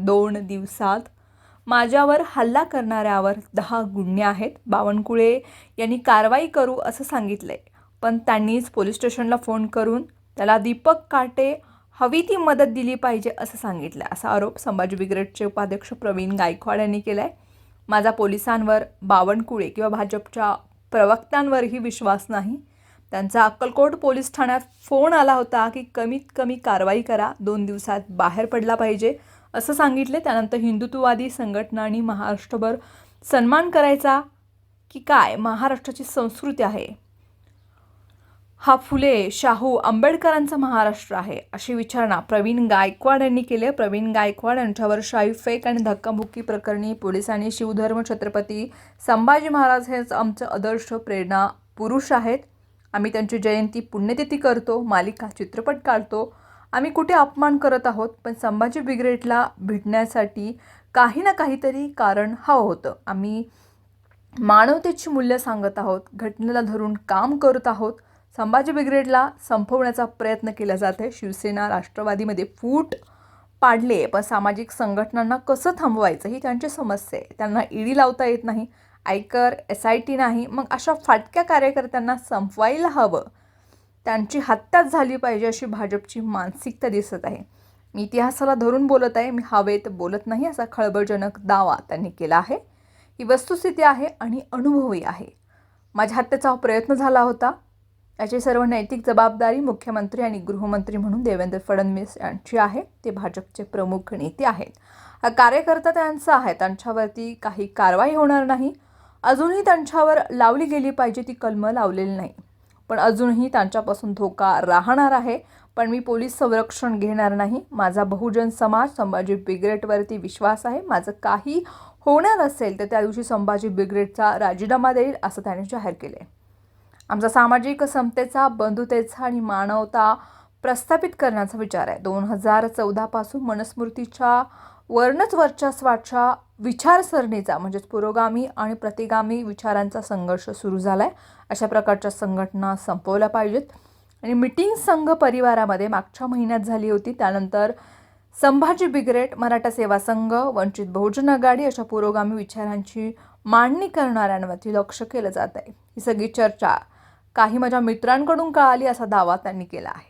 दोन दिवसात माझ्यावर हल्ला करणाऱ्यावर दहा गुन्हे आहेत. बावनकुळे यांनी कारवाई करू असं सांगितलं आहे पण त्यांनीच पोलीस स्टेशनला फोन करून त्याला दीपक काटे हवी ती मदत दिली पाहिजे असं सांगितलं असा आरोप संभाजी ब्रिगेडचे उपाध्यक्ष प्रवीण गायकवाड यांनी केला आहे माझा पोलिसांवर बावनकुळे किंवा भाजपच्या प्रवक्त्यांवरही विश्वास नाही. त्यांचा अक्कलकोट पोलीस ठाण्यात फोन आला होता की कमीत कमी कारवाई करा. दोन दिवसात बाहेर पडला पाहिजे. असं सांगितले. त्यानंतर हिंदुत्ववादी संघटनांनी महाराष्ट्रभर सन्मान करायचा की काय? महाराष्ट्राची संस्कृती आहे. हा फुले शाहू आंबेडकरांचा महाराष्ट्र आहे अशी विचारणा प्रवीण गायकवाड यांनी केली आहे. प्रवीण गायकवाड यांच्यावर शाही फेक आणि धक्काबुक्की प्रकरणी पोलिसांनी शिवधर्म छत्रपती संभाजी महाराज हेच आमचं आदर्श प्रेरणा पुरुष आहेत. आम्ही त्यांची जयंती पुण्यतिथी करतो मालिका चित्रपट काढतो आम्ही कुठे अपमान करत आहोत पण संभाजी ब्रिगेडला भेटण्यासाठी काही ना काहीतरी कारण हवं होतं. आम्ही मानवतेची मूल्य सांगत आहोत घटनेला धरून काम करत आहोत. संभाजी ब्रिगेडला संपवण्याचा प्रयत्न केला जात आहे शिवसेना राष्ट्रवादीमध्ये फूट पाडले आहे पण सामाजिक संघटनांना कसं थांबवायचं? ही त्यांची समस्या आहे. त्यांना ईडी लावता येत नाही आयकर एस आय टी नाही. मग अशा फाटक्या कार्यकर्त्यांना संपवायला हवं. त्यांची हत्याच झाली पाहिजे अशी भाजपची मानसिकता दिसत आहे. मी इतिहासाला धरून बोलत आहे. मी हवेत बोलत नाही असा खळबळजनक दावा त्यांनी केला आहे. ही वस्तुस्थिती आहे आणि अनुभवही आहे. माझ्या हत्येचा प्रयत्न झाला होता. याची सर्व नैतिक जबाबदारी मुख्यमंत्री आणि गृहमंत्री म्हणून देवेंद्र फडणवीस यांची आहे. ते भाजपचे प्रमुख नेते आहेत. हा कार्यकर्ता त्यांचा आहे. त्यांच्यावरती काही कारवाई होणार नाही. अजूनही त्यांच्यावर लावली गेली पाहिजे ती कलमं लावलेली नाही. पण अजूनही त्यांच्यापासून धोका राहणार आहे. पण मी पोलीस संरक्षण घेणार नाही. माझा बहुजन समाज संभाजी ब्रिगेडवरती विश्वास आहे. माझं काही होणार असेल तर त्या दिवशी संभाजी ब्रिगेडचा राजीनामा देईल असं त्याने जाहीर केलं आहे आमचा सामाजिक समतेचा बंधुतेचा आणि मानवता प्रस्थापित करण्याचा विचार आहे. दोन हजार चौदापासून मनस्मृतीच्या वर्णच वर्चस्वाच्या विचारसरणीचा म्हणजेच पुरोगामी आणि प्रतिगामी विचारांचा संघर्ष सुरू झाला आहे अशा प्रकारच्या संघटना संपवल्या पाहिजेत. आणि मिटिंग संघ परिवारामध्ये मागच्या महिन्यात झाली होती. त्यानंतर संभाजी बिग्रेट मराठा सेवा संघ वंचित बहुजन आघाडी अशा पुरोगामी विचारांची मांडणी करणाऱ्यांवरती लक्ष केलं जात आहे ही सगळी चर्चा काही माझ्या मित्रांकडून कळाली असा दावा त्यांनी केला आहे.